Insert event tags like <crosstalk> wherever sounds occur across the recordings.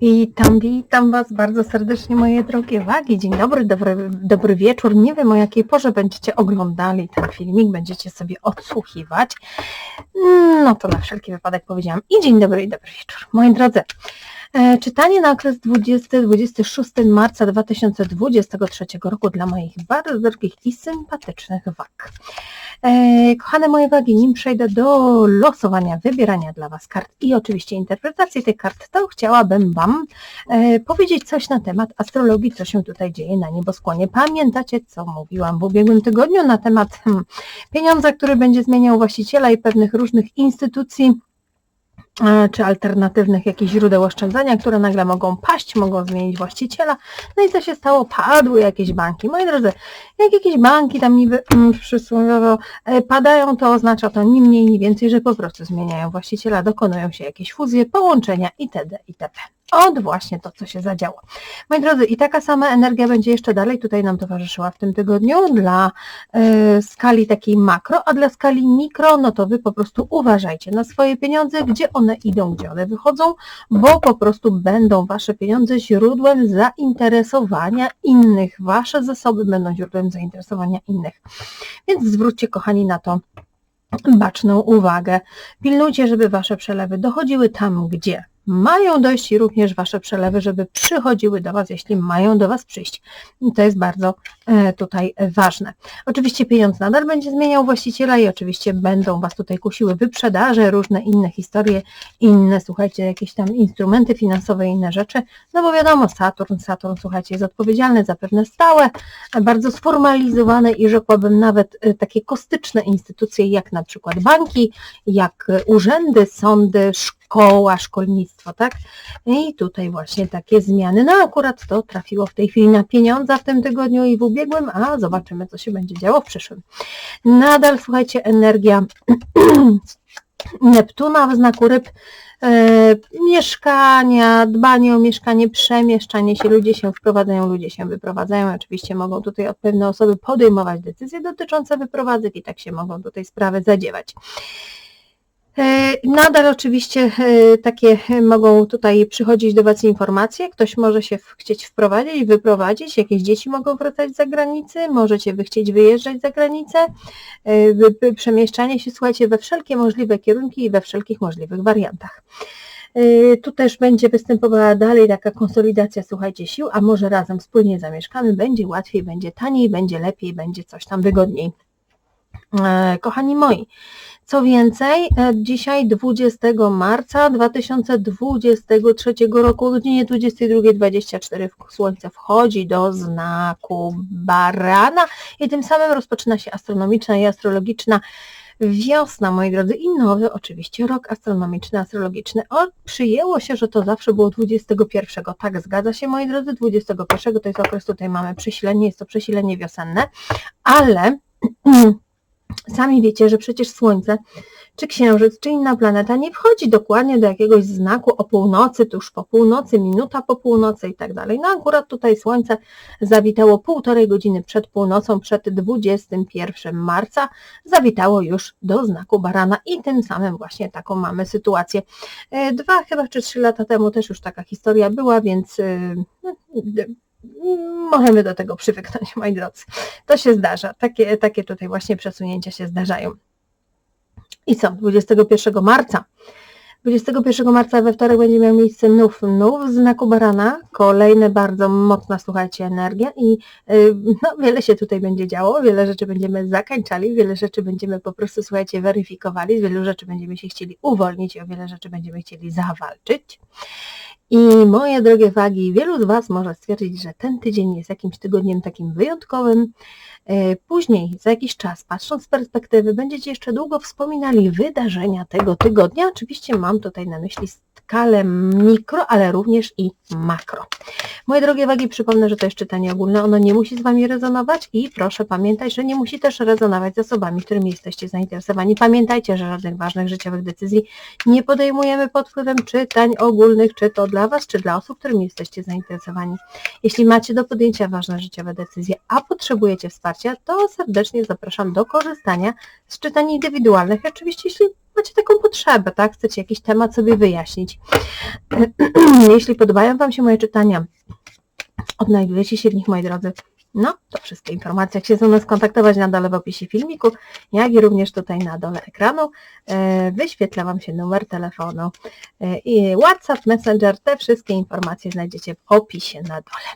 Witam, witam Was bardzo serdecznie moje drogie wagi. Dzień dobry, dobry, dobry wieczór. Nie wiem o jakiej porze będziecie oglądali ten filmik, będziecie sobie odsłuchiwać. No to na wszelki wypadek powiedziałam i dzień dobry i dobry wieczór. Moi drodzy, czytanie na okres 20-26 marca 2023 roku dla moich bardzo drogich i sympatycznych wag. E, kochane moje wagi, nim przejdę do losowania, wybierania dla Was kart i oczywiście interpretacji tych kart, to chciałabym Wam e, powiedzieć coś na temat astrologii, co się tutaj dzieje na nieboskłonie. Pamiętacie, co mówiłam w ubiegłym tygodniu na temat hmm, pieniądza, który będzie zmieniał właściciela i pewnych różnych instytucji, E, czy alternatywnych jakichś źródeł oszczędzania, które nagle mogą paść, mogą zmienić właściciela. No i co się stało? Padły jakieś banki. Moi drodzy, jak jakieś banki tam niby mm, przysłowiowo e, padają, to oznacza to ni mniej, ni więcej, że po prostu zmieniają właściciela, dokonują się jakieś fuzje, połączenia itd. itp od właśnie to, co się zadziało. Moi drodzy, i taka sama energia będzie jeszcze dalej tutaj nam towarzyszyła w tym tygodniu dla y, skali takiej makro, a dla skali mikro, no to Wy po prostu uważajcie na swoje pieniądze, gdzie one idą, gdzie one wychodzą, bo po prostu będą Wasze pieniądze źródłem zainteresowania innych. Wasze zasoby będą źródłem zainteresowania innych. Więc zwróćcie, kochani, na to baczną uwagę. Pilnujcie, żeby Wasze przelewy dochodziły tam, gdzie mają dojść i również Wasze przelewy, żeby przychodziły do Was, jeśli mają do Was przyjść. I to jest bardzo e, tutaj ważne. Oczywiście pieniądz nadal będzie zmieniał właściciela i oczywiście będą Was tutaj kusiły wyprzedaże, różne inne historie, inne, słuchajcie, jakieś tam instrumenty finansowe, inne rzeczy, no bo wiadomo, Saturn, Saturn, słuchajcie, jest odpowiedzialny za pewne stałe, bardzo sformalizowane i rzekłabym nawet e, takie kostyczne instytucje, jak na przykład banki, jak urzędy, sądy, szkoły, szkoła, szkolnictwo, tak? I tutaj właśnie takie zmiany. No akurat to trafiło w tej chwili na pieniądze w tym tygodniu i w ubiegłym, a zobaczymy, co się będzie działo w przyszłym. Nadal, słuchajcie, energia <clears throat> Neptuna w znaku ryb, e, mieszkania, dbanie o mieszkanie, przemieszczanie się, ludzie się wprowadzają, ludzie się wyprowadzają. Oczywiście mogą tutaj od pewne osoby podejmować decyzje dotyczące wyprowadzek i tak się mogą tutaj sprawy zadziewać. E, nadal oczywiście e, takie mogą tutaj przychodzić do Was informacje, ktoś może się chcieć wprowadzić, wyprowadzić, jakieś dzieci mogą wracać z zagranicy, możecie Wy chcieć wyjeżdżać za granicę, e, przemieszczanie się, słuchajcie, we wszelkie możliwe kierunki i we wszelkich możliwych wariantach. Tu też będzie występowała dalej taka konsolidacja, słuchajcie, sił, a może razem wspólnie zamieszkamy, będzie łatwiej, będzie taniej, będzie lepiej, będzie coś tam wygodniej. Kochani moi, co więcej, e, dzisiaj 20 marca 2023 roku o godzinie 22.24 Słońce wchodzi do znaku barana i tym samym rozpoczyna się astronomiczna i astrologiczna wiosna, moi drodzy, i nowy oczywiście rok astronomiczny, astrologiczny. O, przyjęło się, że to zawsze było 21. Tak, zgadza się, moi drodzy, 21 to jest okres, tutaj mamy przesilenie, jest to przesilenie wiosenne, ale <clears throat> Sami wiecie, że przecież Słońce, czy Księżyc, czy inna planeta nie wchodzi dokładnie do jakiegoś znaku o północy, tuż po północy, minuta po północy i tak dalej. No akurat tutaj Słońce zawitało półtorej godziny przed północą, przed 21 marca, zawitało już do znaku barana i tym samym właśnie taką mamy sytuację. E, dwa chyba czy trzy lata temu też już taka historia była, więc e, możemy do tego przywyknąć, moi drodzy. To się zdarza. Takie, takie tutaj właśnie przesunięcia się zdarzają. I co? 21 marca. 21 marca we wtorek będzie miał miejsce nów, nów znaku barana, kolejna bardzo mocna, słuchajcie, energia i yy, no, wiele się tutaj będzie działo, wiele rzeczy będziemy zakańczali, wiele rzeczy będziemy po prostu, słuchajcie, weryfikowali, z wielu rzeczy będziemy się chcieli uwolnić i o wiele rzeczy będziemy chcieli zawalczyć. I moje drogie wagi, wielu z Was może stwierdzić, że ten tydzień jest jakimś tygodniem takim wyjątkowym. E, później, za jakiś czas, patrząc z perspektywy, będziecie jeszcze długo wspominali wydarzenia tego tygodnia. Oczywiście mam tutaj na myśli skalę mikro, ale również i makro. Moje drogie wagi, przypomnę, że to jest czytanie ogólne, ono nie musi z Wami rezonować i proszę pamiętać, że nie musi też rezonować z osobami, którymi jesteście zainteresowani. Pamiętajcie, że żadnych ważnych życiowych decyzji nie podejmujemy pod wpływem czytań ogólnych, czy to dla Was, czy dla osób, którymi jesteście zainteresowani. Jeśli macie do podjęcia ważne życiowe decyzje, a potrzebujecie wsparcia, to serdecznie zapraszam do korzystania z czytań indywidualnych. Oczywiście, jeśli macie taką potrzebę, tak? Chcecie jakiś temat sobie wyjaśnić. <clears throat> Jeśli podobają Wam się moje czytania, odnajdujecie się w nich, moi drodzy, no, to wszystkie informacje, jak się ze mną skontaktować na dole w opisie filmiku, jak i również tutaj na dole ekranu e, wyświetla Wam się numer telefonu e, i WhatsApp, Messenger, te wszystkie informacje znajdziecie w opisie na dole.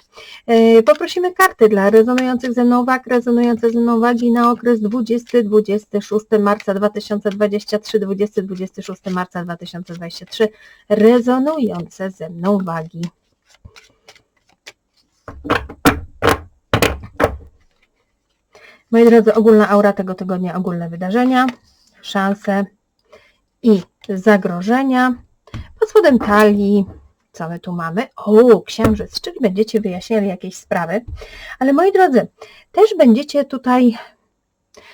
E, poprosimy karty dla rezonujących ze mną wag, rezonujące ze mną wagi na okres 20-26 marca 2023, 20-26 marca 2023, rezonujące ze mną wagi. Moi drodzy, ogólna aura tego tygodnia, ogólne wydarzenia, szanse i zagrożenia. Pod spodem talii, co my tu mamy? O, księżyc, czyli będziecie wyjaśniali jakieś sprawy. Ale moi drodzy, też będziecie tutaj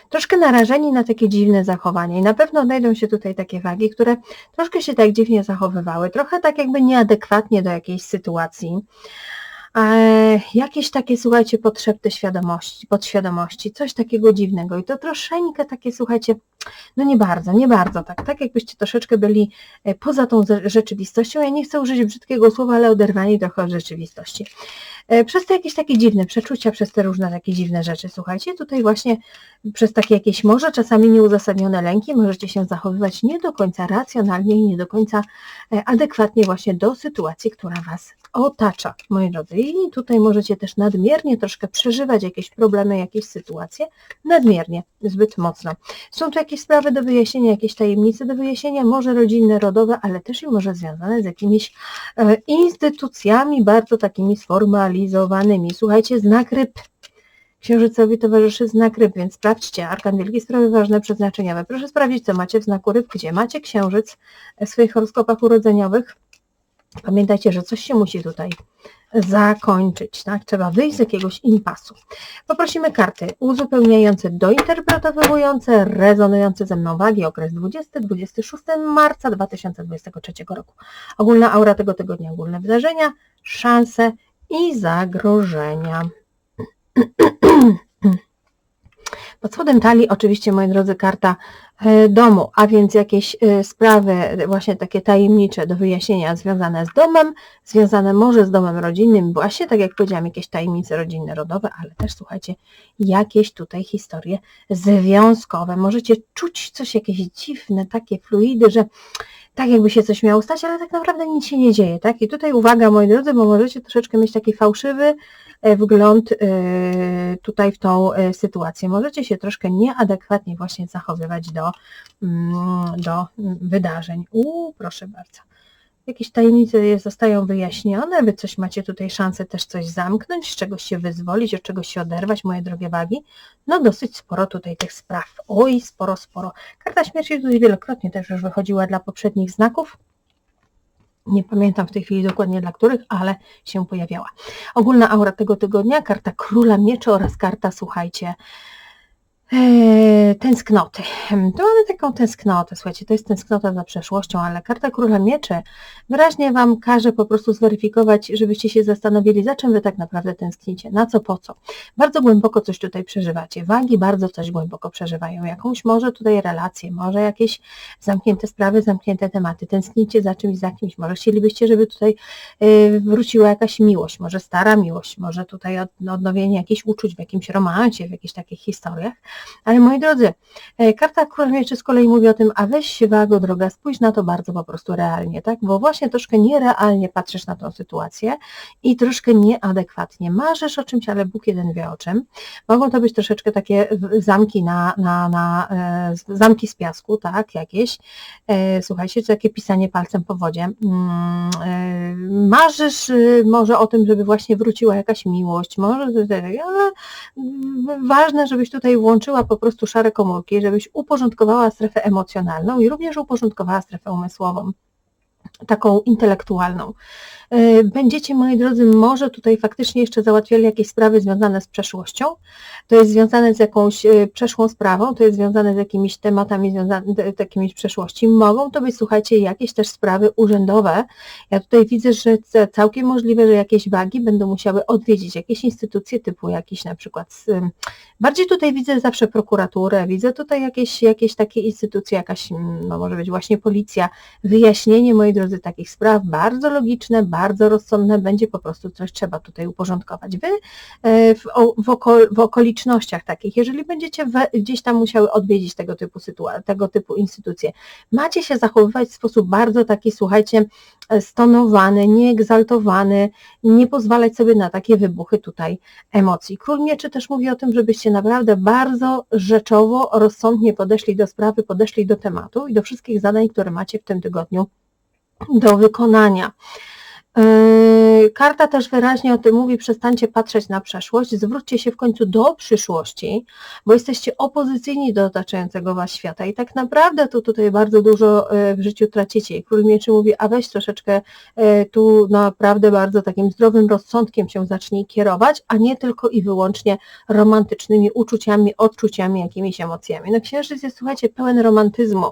troszkę narażeni na takie dziwne zachowanie i na pewno znajdą się tutaj takie wagi, które troszkę się tak dziwnie zachowywały, trochę tak jakby nieadekwatnie do jakiejś sytuacji. E, jakieś takie, słuchajcie, potrzeby świadomości, podświadomości, coś takiego dziwnego. I to troszeczkę takie, słuchajcie, no nie bardzo, nie bardzo tak, tak jakbyście troszeczkę byli e, poza tą rzeczywistością, ja nie chcę użyć brzydkiego słowa, ale oderwani trochę od rzeczywistości. E, przez te jakieś takie dziwne przeczucia, przez te różne takie dziwne rzeczy, słuchajcie, tutaj właśnie przez takie jakieś może czasami nieuzasadnione lęki możecie się zachowywać nie do końca racjonalnie i nie do końca adekwatnie właśnie do sytuacji, która Was otacza, moi drodzy. I tutaj możecie też nadmiernie troszkę przeżywać jakieś problemy, jakieś sytuacje, nadmiernie, zbyt mocno. Są tu jakieś sprawy do wyjaśnienia, jakieś tajemnice do wyjaśnienia, może rodzinne, rodowe, ale też i może związane z jakimiś e, instytucjami bardzo takimi sformalizowanymi. Słuchajcie, znak ryb. Księżycowi towarzyszy znak ryb, więc sprawdźcie, Arkan Wielki, sprawy ważne, przeznaczeniowe. Proszę sprawdzić, co macie w znaku ryb, gdzie macie księżyc w swoich horoskopach urodzeniowych, Pamiętajcie, że coś się musi tutaj zakończyć, tak? Trzeba wyjść z jakiegoś impasu. Poprosimy karty uzupełniające, dointerpretowujące, rezonujące ze mną wagi okres 20-26 marca 2023 roku. Ogólna aura tego tygodnia, ogólne wydarzenia, szanse i zagrożenia. <clears throat> Pod spodem talii oczywiście, moi drodzy, karta e, domu, a więc jakieś e, sprawy właśnie takie tajemnicze do wyjaśnienia związane z domem, związane może z domem rodzinnym, właśnie tak jak powiedziałam, jakieś tajemnice rodzinne, rodowe, ale też słuchajcie, jakieś tutaj historie związkowe. Możecie czuć coś, jakieś dziwne takie fluidy, że tak jakby się coś miało stać, ale tak naprawdę nic się nie dzieje, tak? I tutaj uwaga, moi drodzy, bo możecie troszeczkę mieć taki fałszywy e, wgląd e, tutaj w tą e, sytuację. Możecie się troszkę nieadekwatnie właśnie zachowywać do, mm, do wydarzeń. U, proszę bardzo jakieś tajemnice zostają wyjaśnione, wy coś macie tutaj szansę też coś zamknąć, z czegoś się wyzwolić, od czegoś się oderwać, moje drogie wagi. No dosyć sporo tutaj tych spraw. Oj, sporo, sporo. Karta śmierci tutaj wielokrotnie też już wychodziła dla poprzednich znaków. Nie pamiętam w tej chwili dokładnie dla których, ale się pojawiała. Ogólna aura tego tygodnia, karta króla mieczy oraz karta, słuchajcie, Eee, tęsknoty. Hmm, tu mamy taką tęsknotę, słuchajcie, to jest tęsknota za przeszłością, ale karta Króla Mieczy wyraźnie Wam każe po prostu zweryfikować, żebyście się zastanowili, za czym Wy tak naprawdę tęsknicie, na co, po co. Bardzo głęboko coś tutaj przeżywacie. Wagi bardzo coś głęboko przeżywają, jakąś może tutaj relację, może jakieś zamknięte sprawy, zamknięte tematy. Tęsknicie za czymś, za kimś. Może chcielibyście, żeby tutaj yy, wróciła jakaś miłość, może stara miłość, może tutaj odnowienie jakichś uczuć w jakimś romancie, w jakichś takich historiach. Ale moi drodzy, e, karta Król Mieczy z kolei mówi o tym, a weź się wago droga, spójrz na to bardzo po prostu realnie, tak? Bo właśnie troszkę nierealnie patrzysz na tą sytuację i troszkę nieadekwatnie. Marzysz o czymś, ale Bóg jeden wie o czym. Mogą to być troszeczkę takie zamki na, na, na e, zamki z piasku, tak? Jakieś. E, słuchajcie, to takie pisanie palcem po wodzie. Mm, marzysz y, może o tym, żeby właśnie wróciła jakaś miłość, może, ale ważne, żebyś tutaj po prostu szare komórki, żebyś uporządkowała strefę emocjonalną i również uporządkowała strefę umysłową taką intelektualną. E, Będziecie, moi drodzy, może tutaj faktycznie jeszcze załatwiali jakieś sprawy związane z przeszłością. To jest związane z jakąś e, przeszłą sprawą, to jest związane z jakimiś tematami związanymi takimi z przeszłości. Mogą to być, słuchajcie, jakieś też sprawy urzędowe. Ja tutaj widzę, że całkiem możliwe, że jakieś wagi będą musiały odwiedzić jakieś instytucje typu jakiś na przykład, bardziej tutaj widzę zawsze prokuraturę, widzę tutaj jakieś, jakieś takie instytucje, jakaś, no może być właśnie policja, wyjaśnienie, moi drodzy, takich spraw, bardzo logiczne, bardzo rozsądne, będzie po prostu coś trzeba tutaj uporządkować. Wy e, w, w, oko, w okolicznościach takich, jeżeli będziecie we, gdzieś tam musiały odwiedzić tego typu sytuacje, tego typu instytucje, macie się zachowywać w sposób bardzo taki, słuchajcie, e, stonowany, nieegzaltowany, nie pozwalać sobie na takie wybuchy tutaj emocji. Król Mieczy też mówi o tym, żebyście naprawdę bardzo rzeczowo, rozsądnie podeszli do sprawy, podeszli do tematu i do wszystkich zadań, które macie w tym tygodniu do wykonania. Yy, Karta też wyraźnie o tym mówi, przestańcie patrzeć na przeszłość, zwróćcie się w końcu do przyszłości, bo jesteście opozycyjni do otaczającego Was świata i tak naprawdę tu tutaj bardzo dużo yy, w życiu tracicie. I Król Mieczy mówi, a weź troszeczkę yy, tu naprawdę bardzo takim zdrowym rozsądkiem się zacznij kierować, a nie tylko i wyłącznie romantycznymi uczuciami, odczuciami, jakimiś emocjami. No Księżyc jest, słuchajcie, pełen romantyzmu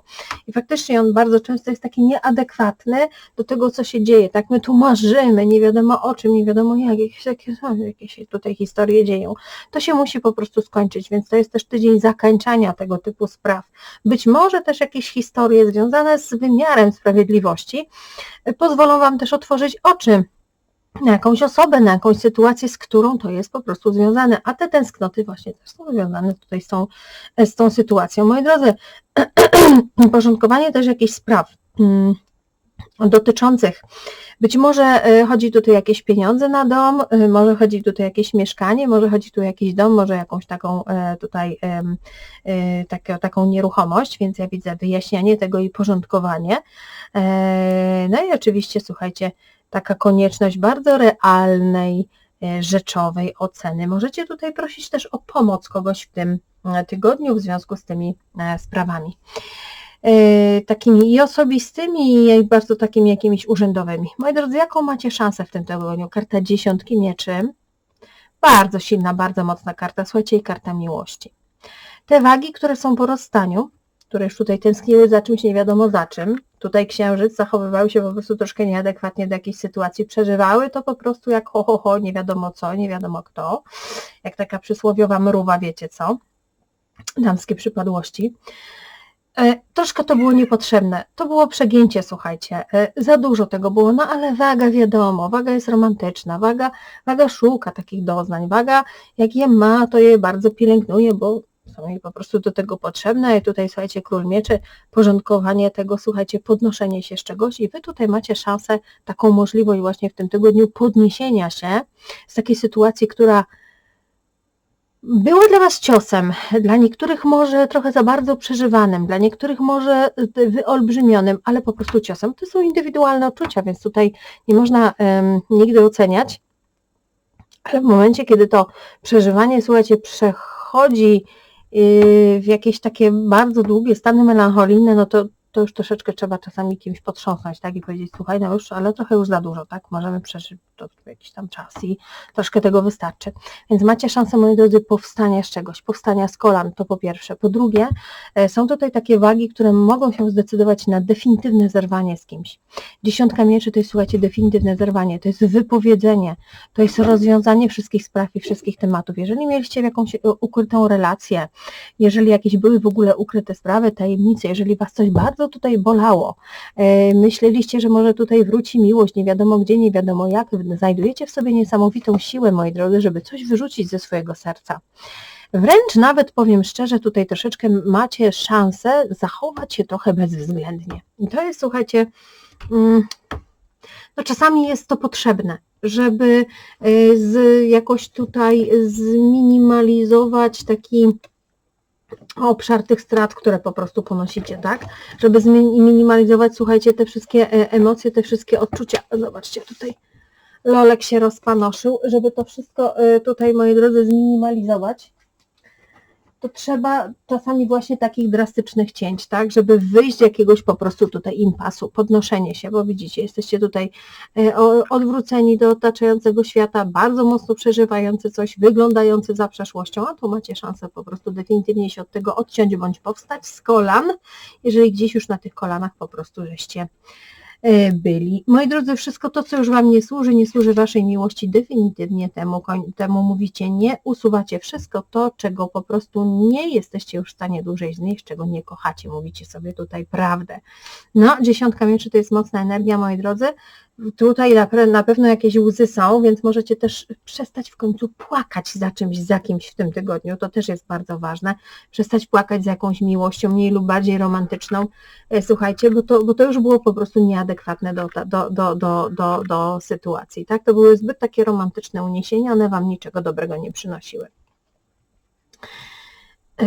i faktycznie on bardzo często jest taki nieadekwatny do tego, co się dzieje. Tak, my tu marzymy, nie wiadomo o czym, nie wiadomo jak, jakieś, o, jakieś tutaj historie dzieją. To się musi po prostu skończyć, więc to jest też tydzień zakończenia tego typu spraw. Być może też jakieś historie związane z wymiarem sprawiedliwości y, pozwolą Wam też otworzyć oczy na jakąś osobę, na jakąś sytuację, z którą to jest po prostu związane, a te tęsknoty właśnie też są związane tutaj z tą, z tą sytuacją. Moi drodzy, <clears throat> porządkowanie też jakichś spraw mm, dotyczących, być może y, chodzi tutaj jakieś pieniądze na dom, y, może chodzi tutaj jakieś mieszkanie, może chodzi tu jakiś dom, może jakąś taką e, tutaj e, takie, taką nieruchomość, więc ja widzę wyjaśnianie tego i porządkowanie. E, No i oczywiście, słuchajcie, taka konieczność bardzo realnej, e, rzeczowej oceny. Możecie tutaj prosić też o pomoc kogoś w tym e, tygodniu w związku z tymi e, sprawami. E, Takimi i osobistymi, i bardzo takimi jakimiś urzędowymi. Moi drodzy, jaką macie szansę w tym tygodniu? Karta dziesiątki mieczy. Bardzo silna, bardzo mocna karta, słuchajcie, i karta miłości. Te wagi, które są po rozstaniu, które już tutaj tęskniły za czymś nie wiadomo za czym, tutaj księżyc zachowywały się po prostu troszkę nieadekwatnie do jakiejś sytuacji, przeżywały to po prostu jak ho, ho, ho, nie wiadomo co, nie wiadomo kto, jak taka przysłowiowa mruwa, wiecie co, damskie przypadłości. E, Troszkę to było niepotrzebne. To było przegięcie, słuchajcie. E, Za dużo tego było, no ale waga wiadomo, waga jest romantyczna, waga, waga szuka takich doznań, waga jak je ma, to je bardzo pielęgnuje, bo są jej po prostu do tego potrzebne i tutaj, słuchajcie, król mieczy, porządkowanie tego, słuchajcie, podnoszenie się z czegoś i wy tutaj macie szansę, taką możliwość właśnie w tym tygodniu podniesienia się z takiej sytuacji, która była dla Was ciosem, dla niektórych może trochę za bardzo przeżywanym, dla niektórych może y, wyolbrzymionym, ale po prostu ciosem. To są indywidualne odczucia, więc tutaj nie można em, nigdy oceniać, ale w momencie, kiedy to przeżywanie, słuchajcie, przechodzi y, w jakieś takie bardzo długie stany melancholijne, no to, to już troszeczkę trzeba czasami kimś potrząsnąć, tak, i powiedzieć, słuchaj, no już, ale trochę już za dużo, tak, możemy przeżyć to jakiś tam czas i troszkę tego wystarczy. Więc macie szansę, moi drodzy, powstania z czegoś, powstania z kolan, to po pierwsze. Po drugie, e, są tutaj takie wagi, które mogą się zdecydować na definitywne zerwanie z kimś. Dziesiątka mieczy to jest, słuchajcie, definitywne zerwanie, to jest wypowiedzenie, to jest rozwiązanie wszystkich spraw i wszystkich tematów. Jeżeli mieliście jakąś e, ukrytą relację, jeżeli jakieś były w ogóle ukryte sprawy, tajemnice, jeżeli Was coś bardzo tutaj bolało, e, myśleliście, że może tutaj wróci miłość, nie wiadomo gdzie, nie wiadomo jak, znajdujecie w sobie niesamowitą siłę, moi drodzy, żeby coś wyrzucić ze swojego serca. Wręcz nawet powiem szczerze, tutaj troszeczkę macie szansę zachować się trochę bezwzględnie. I to jest, słuchajcie, mm, no czasami jest to potrzebne, żeby y, z, jakoś tutaj zminimalizować taki obszar tych strat, które po prostu ponosicie, tak? Żeby zminimalizować, słuchajcie, te wszystkie e, emocje, te wszystkie odczucia. Zobaczcie, tutaj Lolek się rozpanoszył, żeby to wszystko e, tutaj, moi drodzy, zminimalizować to trzeba czasami właśnie takich drastycznych cięć, tak, żeby wyjść z jakiegoś po prostu tutaj impasu, podnoszenie się, bo widzicie, jesteście tutaj e, odwróceni do otaczającego świata, bardzo mocno przeżywający coś, wyglądający za przeszłością, a tu macie szansę po prostu definitywnie się od tego odciąć bądź powstać z kolan, jeżeli gdzieś już na tych kolanach po prostu żeście byli. Moi drodzy, wszystko to, co już Wam nie służy, nie służy Waszej miłości, definitywnie temu, temu mówicie nie, usuwacie wszystko to, czego po prostu nie jesteście już w stanie dłużej znieść, czego nie kochacie, mówicie sobie tutaj prawdę. No, dziesiątka mieczy to jest mocna energia, moi drodzy, Tutaj na pewno jakieś łzy są, więc możecie też przestać w końcu płakać za czymś, za kimś w tym tygodniu. To też jest bardzo ważne. Przestać płakać za jakąś miłością, mniej lub bardziej romantyczną. E, słuchajcie, bo to, bo to już było po prostu nieadekwatne do, do, do, do, do, do sytuacji. Tak? To były zbyt takie romantyczne uniesienia, one Wam niczego dobrego nie przynosiły. E,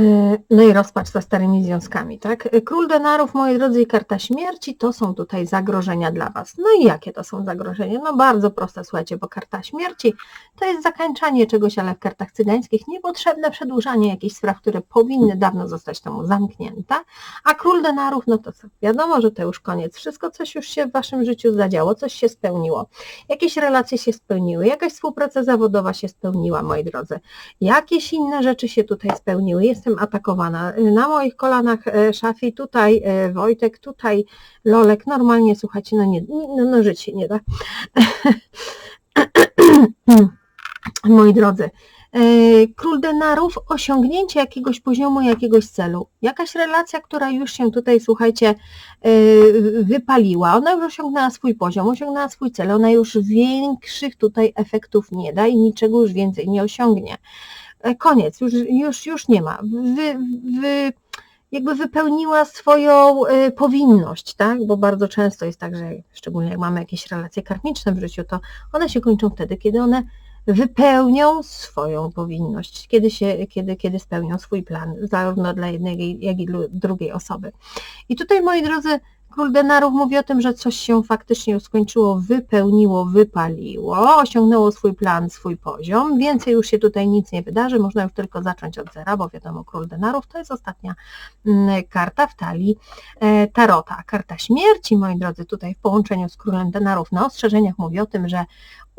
no i rozpacz za starymi związkami, tak? Król denarów, moi drodzy, i karta śmierci to są tutaj zagrożenia dla Was. No i jakie to są zagrożenia? No bardzo proste, słuchajcie, bo karta śmierci to jest zakańczanie czegoś, ale w kartach cygańskich niepotrzebne przedłużanie jakichś spraw, które powinny dawno zostać temu zamknięte. A król denarów, no to co? Wiadomo, że to już koniec. Wszystko coś już się w Waszym życiu zadziało, coś się spełniło. Jakieś relacje się spełniły, jakaś współpraca zawodowa się spełniła, moi drodzy. Jakieś inne rzeczy się tutaj spełniły. Jest jestem atakowana. Na moich kolanach e, Szafi, tutaj e, Wojtek, tutaj Lolek. Normalnie, słuchajcie, no nie, no, no żyć się nie da. <clears throat> Moi drodzy, e, Król denarów, osiągnięcie jakiegoś poziomu, jakiegoś celu. Jakaś relacja, która już się tutaj, słuchajcie, wypaliła, ona już osiągnęła swój poziom, osiągnęła swój cel, ona już większych tutaj efektów nie da i niczego już więcej nie osiągnie. E, koniec, już, już, już nie ma. Wy, wy, jakby wypełniła swoją e, powinność, tak? Bo bardzo często jest tak, że szczególnie jak mamy jakieś relacje karmiczne w życiu, to one się kończą wtedy, kiedy one wypełnią swoją powinność, kiedy, się, kiedy, kiedy spełnią swój plan, zarówno dla jednej, jak i drugiej osoby. I tutaj, moi drodzy, Król denarów mówi o tym, że coś się faktycznie skończyło, wypełniło, wypaliło, osiągnęło swój plan, swój poziom. Więcej już się tutaj nic nie wydarzy, można już tylko zacząć od zera, bo wiadomo, król denarów to jest ostatnia mm, karta w talii e, tarota. Karta śmierci, moi drodzy, tutaj w połączeniu z królem denarów na ostrzeżeniach mówi o tym, że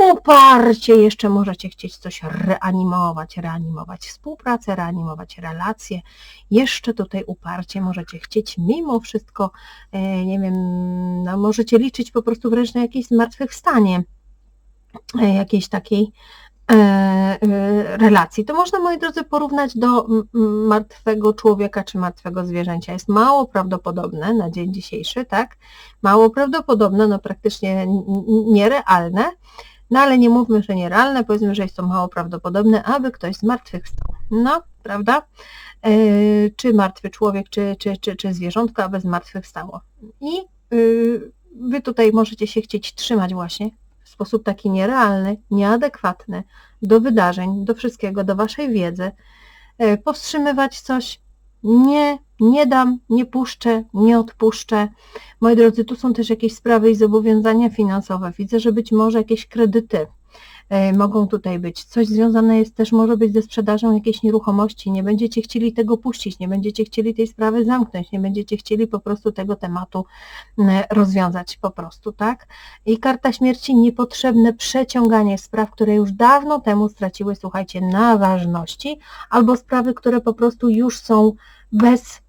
uparcie jeszcze możecie chcieć coś reanimować, reanimować współpracę, reanimować relacje. Jeszcze tutaj uparcie możecie chcieć mimo wszystko, e, nie wiem, no możecie liczyć po prostu wręcz na jakieś zmartwychwstanie e, jakiejś takiej e, relacji. To można, moi drodzy, porównać do martwego człowieka czy martwego zwierzęcia. Jest mało prawdopodobne na dzień dzisiejszy, tak? Mało prawdopodobne, no praktycznie nierealne, no ale nie mówmy, że nierealne, powiedzmy, że jest to mało prawdopodobne, aby ktoś zmartwychwstał. No, prawda? Yy, czy martwy człowiek, czy, czy, czy, czy zwierzątko, aby zmartwychwstało. I yy, Wy tutaj możecie się chcieć trzymać właśnie w sposób taki nierealny, nieadekwatny do wydarzeń, do wszystkiego, do Waszej wiedzy, yy, powstrzymywać coś, nie, nie dam, nie puszczę, nie odpuszczę. Moi drodzy, tu są też jakieś sprawy i zobowiązania finansowe. Widzę, że być może jakieś kredyty mogą tutaj być. Coś związane jest też może być ze sprzedażą jakiejś nieruchomości. Nie będziecie chcieli tego puścić, nie będziecie chcieli tej sprawy zamknąć, nie będziecie chcieli po prostu tego tematu rozwiązać po prostu, tak? I karta śmierci, niepotrzebne przeciąganie spraw, które już dawno temu straciły, słuchajcie, na ważności, albo sprawy, które po prostu już są bez,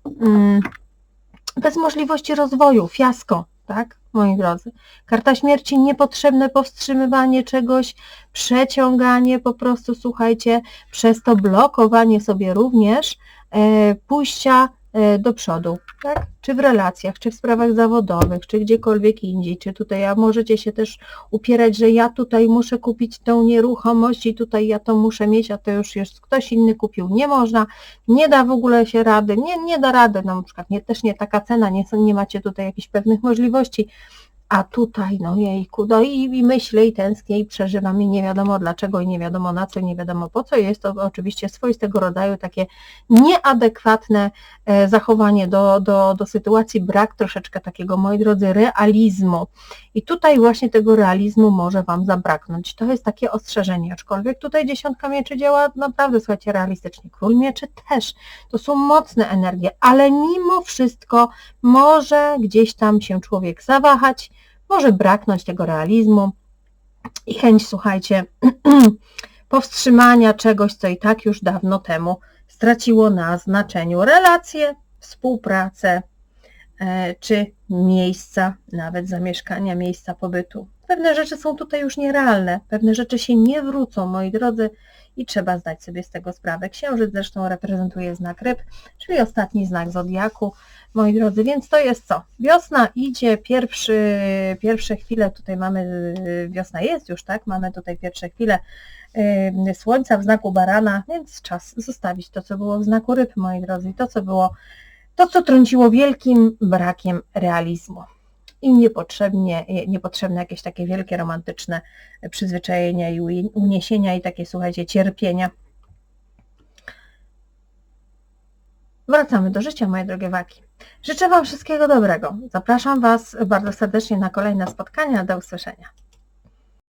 bez możliwości rozwoju, fiasko, tak, moi drodzy. Karta śmierci, niepotrzebne powstrzymywanie czegoś, przeciąganie po prostu, słuchajcie, przez to blokowanie sobie również e, pójścia do przodu, tak? Czy w relacjach, czy w sprawach zawodowych, czy gdziekolwiek indziej, czy tutaj, a możecie się też upierać, że ja tutaj muszę kupić tą nieruchomość i tutaj ja to muszę mieć, a to już jest ktoś inny kupił. Nie można, nie da w ogóle się rady, nie, nie da rady, no na przykład nie, też nie taka cena, nie, nie macie tutaj jakichś pewnych możliwości, a tutaj, no jejku, no i, i myślę i tęsknię i przeżywam i nie wiadomo dlaczego i nie wiadomo na co i nie wiadomo po co. Jest to oczywiście swoistego rodzaju takie nieadekwatne e, zachowanie do, do, do sytuacji, brak troszeczkę takiego, moi drodzy, realizmu. I tutaj właśnie tego realizmu może Wam zabraknąć. To jest takie ostrzeżenie, aczkolwiek tutaj dziesiątka mieczy działa naprawdę, słuchajcie, realistycznie. Król mieczy też. To są mocne energie, ale mimo wszystko może gdzieś tam się człowiek zawahać, może braknąć tego realizmu i chęć, słuchajcie, <clears throat> powstrzymania czegoś, co i tak już dawno temu straciło na znaczeniu. Relacje, współpracę, e, czy miejsca, nawet zamieszkania, miejsca pobytu. Pewne rzeczy są tutaj już nierealne, pewne rzeczy się nie wrócą, moi drodzy, i trzeba zdać sobie z tego sprawę. Księżyc zresztą reprezentuje znak ryb, czyli ostatni znak zodiaku, moi drodzy, więc to jest co? Wiosna idzie, pierwszy, pierwsze chwile, tutaj mamy, wiosna jest już, tak? Mamy tutaj pierwsze chwile yy, słońca w znaku barana, więc czas zostawić to, co było w znaku ryb, moi drodzy, to, co było, to, co trąciło wielkim brakiem realizmu i niepotrzebnie, niepotrzebne jakieś takie wielkie romantyczne przyzwyczajenia i uniesienia i takie, słuchajcie, cierpienia. Wracamy do życia, moje drogie waki. Życzę Wam wszystkiego dobrego. Zapraszam Was bardzo serdecznie na kolejne spotkania. Do usłyszenia.